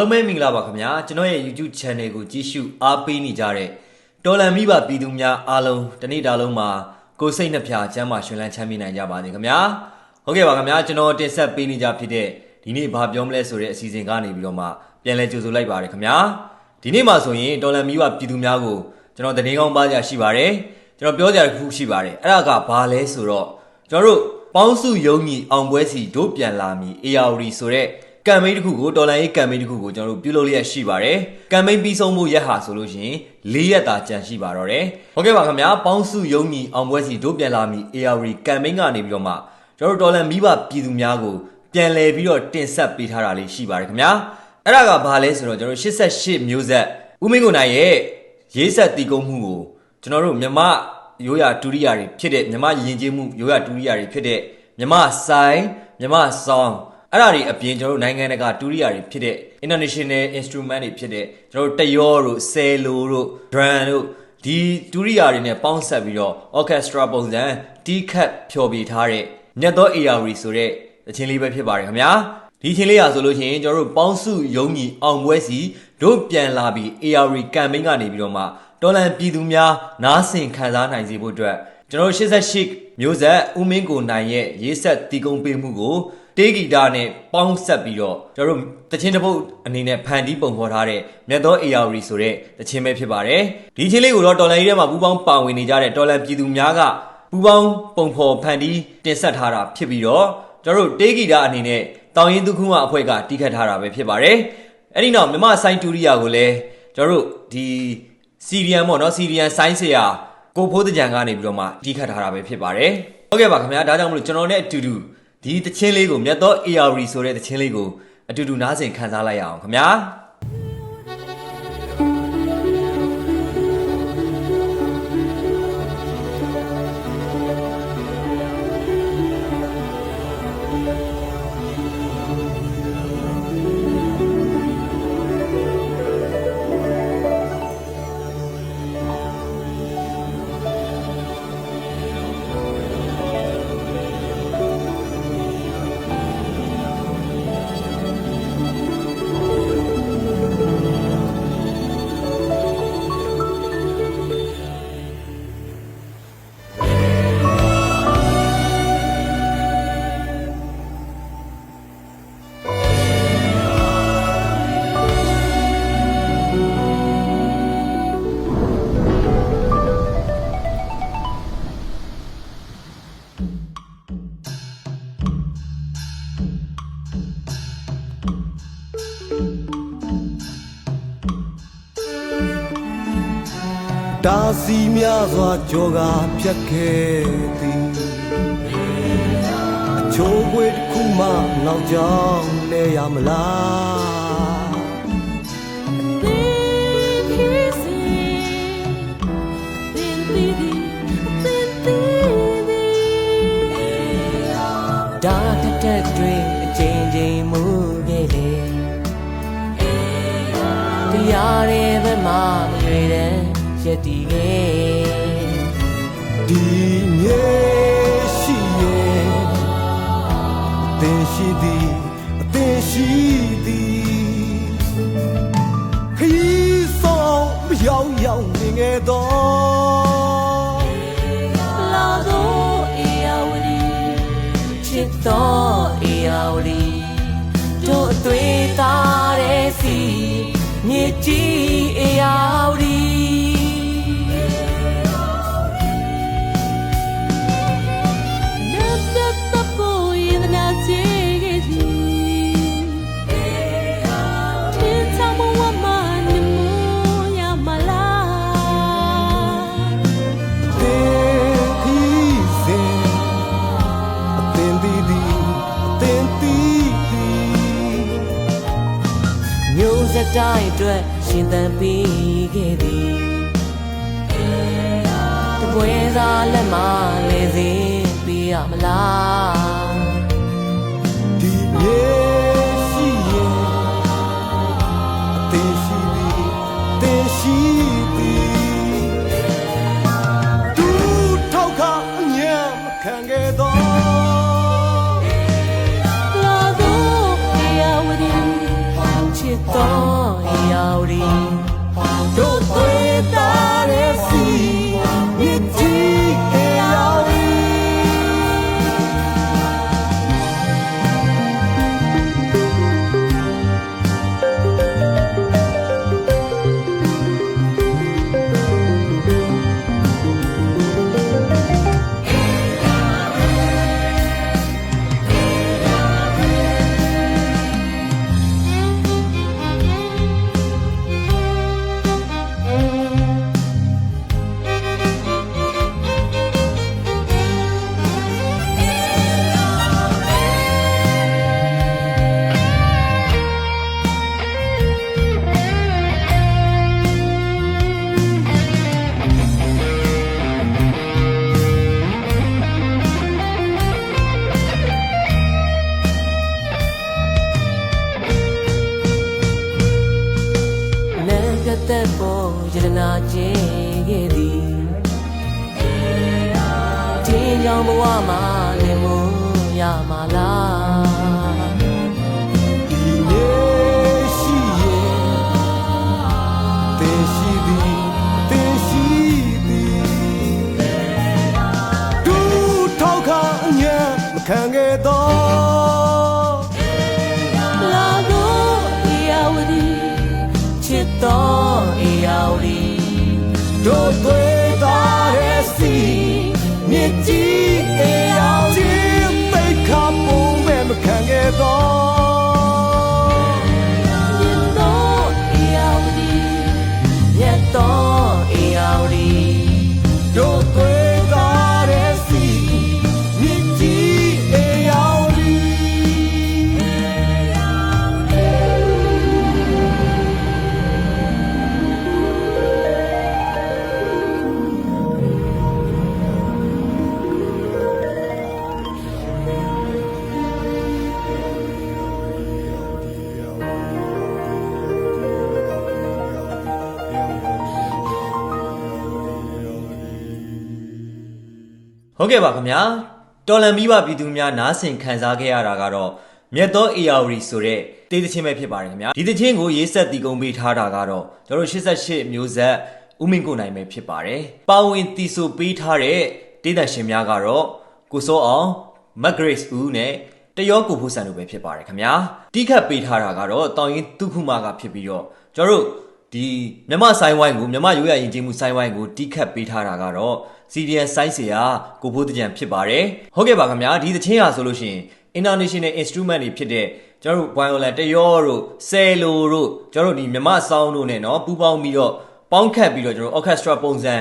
အားလုံးပဲမင်္ဂလာပါခင်ဗျာကျွန်တော်ရဲ့ YouTube Channel ကိုကြည့်ရှုအားပေးနေကြတဲ့တော်လန်မိဘပြည်သူများအားလုံးတနေ့တာလုံးမှာကိုယ်စိတ်နှဖျားကျမ်းမာရှင်လန်းချမ်းမြေ့နိုင်ကြပါစေခင်ဗျာဟုတ်ကဲ့ပါခင်ဗျာကျွန်တော်တင်ဆက်ပေးနေကြဖြစ်တဲ့ဒီနေ့ဘာပြောမလဲဆိုတဲ့အစီအစဉ်ကနေပြီးတော့မှပြန်လည်ကြိုဆိုလိုက်ပါရခင်ဗျာဒီနေ့မှာဆိုရင်တော်လန်မိဘပြည်သူများကိုကျွန်တော်တနေ့ကောင်းပါကြရှိပါတယ်ကျွန်တော်ပြောကြတစ်ခုရှိပါတယ်အဲ့ဒါကဘာလဲဆိုတော့ကျွန်တော်တို့ပေါင်းစုယုံညီအောင်ပွဲစီတို့ပြန်လာမည် ARD ဆိုတဲ့ ကမ်ပိန်းတစ်ခုကိုတော်လိုင်းရေးကမ်ပိန်းတစ်ခုကိုကျွန်တော်တို့ပြုလုပ်လျက်ရှိပါတယ်။ကမ်ပိန်းပြီးဆုံးမှုရက်ဟာဆိုလို့ရှိရင်၄ရက်သာကြန့်ရှိပါတော့တယ်။ဟုတ်ကဲ့ပါခင်ဗျာ။ပေါင်းစုယုံညီအောင်ပွဲစီတို့ပြန်လာမည် ARD ကမ်ပိန်းကနေပြီးတော့မှကျွန်တော်တို့တော်လန်မိဘပြည်သူများကိုပြန်လည်ပြီးတော့တင်ဆက်ပေးထားတာလေးရှိပါတယ်ခင်ဗျာ။အဲ့ဒါကဘာလဲဆိုတော့ကျွန်တော်တို့88မျိုးဆက်ဦးမင်းကိုနိုင်ရဲ့ရေးဆက်တီးကုန်းမှုကိုကျွန်တော်တို့မြမရိုးရာဒုတိယတွေဖြစ်တဲ့မြမယဉ်ကျေးမှုရိုးရာဒုတိယတွေဖြစ်တဲ့မြမဆိုင်မြမဆောင် အဲ့ဒါတွေအပြင်ကျွန်တော်တို့နိုင်ငံတကာဒုတိယတွေဖြစ်တဲ့ international instrument တွေဖြစ်တဲ့ကျွန်တော်တို့တယောတို့ဆယ်လိုတို့ drum တို့ဒီဒုတိယတွေနဲ့ပေါင်းဆက်ပြီးတော့ orchestra ပုံစံတီးခတ်ဖျော်ပြထားတဲ့မြတ်သော AR ဆိုတဲ့တခြင်းလေးပဲဖြစ်ပါတယ်ခင်ဗျာဒီချင်းလေးရဆိုလို့ရှိရင်ကျွန်တော်တို့ပေါင်းစုယုံညီအောင်ပွဲစီတို့ပြန်လာပြီး AR campaign ကနေပြီးတော့မှတော်လန်ပြည်သူများနားဆင်ခံစားနိုင်စေဖို့အတွက်ကျွန်တော်တို့88မျိုးဆက်ဦးမင်းကိုနိုင်ရဲ့ရေးဆက်တီးကုံပေးမှုကို တေးဂီတာနဲ့ပေါင်းဆက်ပြီးတော့ကျွန်တော်တို့တချင်းတစ်ပုတ်အနေနဲ့ဖန်တီးပုံဖော်ထားတဲ့မြတ်သော AR ဆိုတဲ့တချင်းပဲဖြစ်ပါတယ်ဒီချင်းလေးကိုတော့တော်လန်ကြီးထဲမှာပူပေါင်းပါဝင်နေကြတဲ့တော်လန်ပြည်သူများကပူပေါင်းပုံဖော်ဖန်တီးတင်ဆက်ထားတာဖြစ်ပြီးတော့ကျွန်တော်တို့တေးဂီတာအနေနဲ့တောင်ရင်သူခုမအဖွဲ့ကတီးခတ်ထားတာပဲဖြစ်ပါတယ်အဲ့ဒီနောက်မြမဆိုင်တူရီယာကိုလည်းကျွန်တော်တို့ဒီစီရီယန်ပေါ့နော်စီရီယန်ဆိုင်းဆရာကိုဖိုးတကြံကနေပြီးတော့မှတီးခတ်ထားတာပဲဖြစ်ပါတယ်ဟုတ်ကဲ့ပါခင်ဗျာဒါကြောင့်မလို့ကျွန်တော်နဲ့အတူတူ ဒီတချင်းလေးကိုမြတ်သော AR ဆိုတဲ့တချင်းလေးကိုအတူတူနားဆင်ခံစားလိုက်ရအောင်ခင်ဗျာ တာစီများစွာကြောကဖြတ်ခဲ့သည်အချိုးပွေတစ်ခုမှနောက်ကြောင်းလဲရမလား ရက်တီခဲ့ဒီမြေရှိရဲ့အသင်ရှိသည်အသင်ရှိသည်ခရီးဆောင်မရောက်ရောက်နေငယ်တော့လာတော့အေယာဝတီချစ်တော့အေယာဝတီတို့အသွေးသားတဲ့စီမြေကြီး အတွက်ရှင်သန်ပေးခဲ့သည်တပွဲစားလက်မလဲစင်ပေးရမလား လာတော့အေယာဝတီချစ်တတော်အေ ယရနာကျင်းခဲ့သည်တင်းကြောင့်ဘဝမှာလင်မို့ရမှာလား တို့တွေ့တာ ဟုတ်ကဲ့ပါခင်ဗျာတော်လန်မိဘပြည်သူများနားဆင်ခံစားခဲ့ရတာကတော့မြတ်သောအေယာဝတီဆိုတဲ့တေးသချင်းပဲဖြစ်ပါတယ်ခင်ဗျာဒီသချင်းကိုရေးဆက်တည်ကုံပေးထားတာကတော့ကျွန်တော်တို့88မျိုးဆက်ဦးမင်းကိုနိုင်ပဲဖြစ်ပါတယ်ပါဝင်တီဆိုပေးထားတဲ့တေးသရှင်များကတော့ကိုစောအောင်မက်ဂရိတ်ဦးနဲ့တရောကိုဖို့ဆန်တို့ပဲဖြစ်ပါတယ်ခင်ဗျာတိခတ်ပေးထားတာကတော့တောင်ရင်ဒုက္ခမကဖြစ်ပြီးတော့ကျွန်တော်တို့ ဒီမြမဆိုင်ဝိုင်းကိုမြမရိုးရရင်ကျေးမှုဆိုင်ဝိုင်းကိုတီးခတ်ပေးထားတာကတော့ CDN စိုင်းစရာကိုဖိုးတကြံဖြစ်ပါတယ်ဟုတ်ကဲ့ပါခင်ဗျာဒီသချင်းဟာဆိုလို့ရှိရင် international instrument တွေဖြစ်တဲ့ကျွန်တော်တို့ violin တရောတို့ဆယ်လိုတို့ကျွန်တော်တို့ဒီမြမဆောင်းတို့နဲ့เนาะပူးပေါင်းပြီးတော့ပေါင်းခတ်ပြီးတော့ကျွန်တော်တို့ orchestra ပုံစံ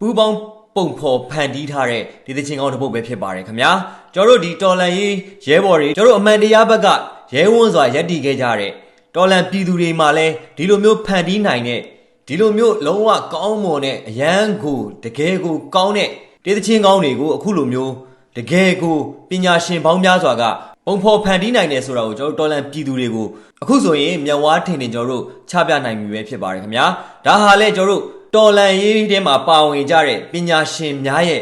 ပူးပေါင်းပုံဖော်ဖန်တီးထားတဲ့ဒီသချင်းကောင်းတစ်ပုဒ်ပဲဖြစ်ပါတယ်ခင်ဗျာကျွန်တော်တို့ဒီတော်လန်ရေးရဲဘော်တွေကျွန်တော်တို့အမှန်တရားဘက်ကရဲဝန်းစွာယက်တီခဲ့ကြတဲ့ တော်လန်ပြည်သူတွေမှာလဲဒီလိုမျိုးဖန်တီးနိုင်တဲ့ဒီလိုမျိုးလုံးဝကောင်းမွန်တဲ့အရန်ကိုတကယ်ကိုကောင်းတဲ့တေးသချင်းကောင်းတွေကိုအခုလိုမျိုးတကယ်ကိုပညာရှင်ပေါင်းများစွာကပုံဖော်ဖန်တီးနိုင်တယ်ဆိုတာကိုကျွန်တော်တို့တော်လန်ပြည်သူတွေကိုအခုဆိုရင်မျက်ဝါးထင်ထင်ကျွန်တော်တို့ချပြနိုင်ပြီပဲဖြစ်ပါတယ်ခင်ဗျာဒါဟာလဲကျွန်တော်တို့တော်လန်ရေးထဲမှာပါဝင်ကြတဲ့ပညာရှင်များရဲ့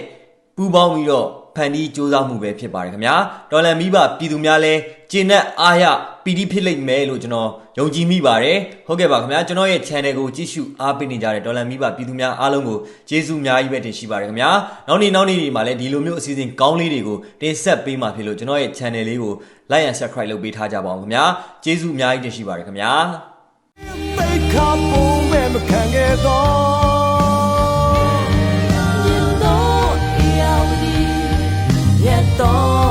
ပူးပေါင်းပြီးတော့ ဖန်တီးစူးစမ်းမှုပဲဖြစ်ပါတယ်ခင်ဗျာဒေါ်လာမိဘပြည်သူများလဲကျင့်တဲ့အားရပီတိဖြစ်လိမ့်မယ်လို့ကျွန်တော်ယုံကြည်မိပါတယ်ဟုတ်ကဲ့ပါခင်ဗျာကျွန်တော်ရဲ့ channel ကိုကြည့်ရှုအားပေးနေကြတဲ့ဒေါ်လာမိဘပြည်သူများအားလုံးကိုကျေးဇူးအများကြီးပဲတင်ရှိပါတယ်ခင်ဗျာနောက်နေ့နောက်နေ့ဒီမှာလဲဒီလိုမျိုးအစီအစဉ်ကောင်းလေးတွေကိုတင်ဆက်ပေးမှာဖြစ်လို့ကျွန်တော်ရဲ့ channel လေးကို like and subscribe လုပ်ပေးထားကြပါအောင်ခင်ဗျာကျေးဇူးအများကြီးတင်ရှိပါတယ်ခင်ဗျာသိခါပုံမဲ့မခံခဲ့တော့ တ်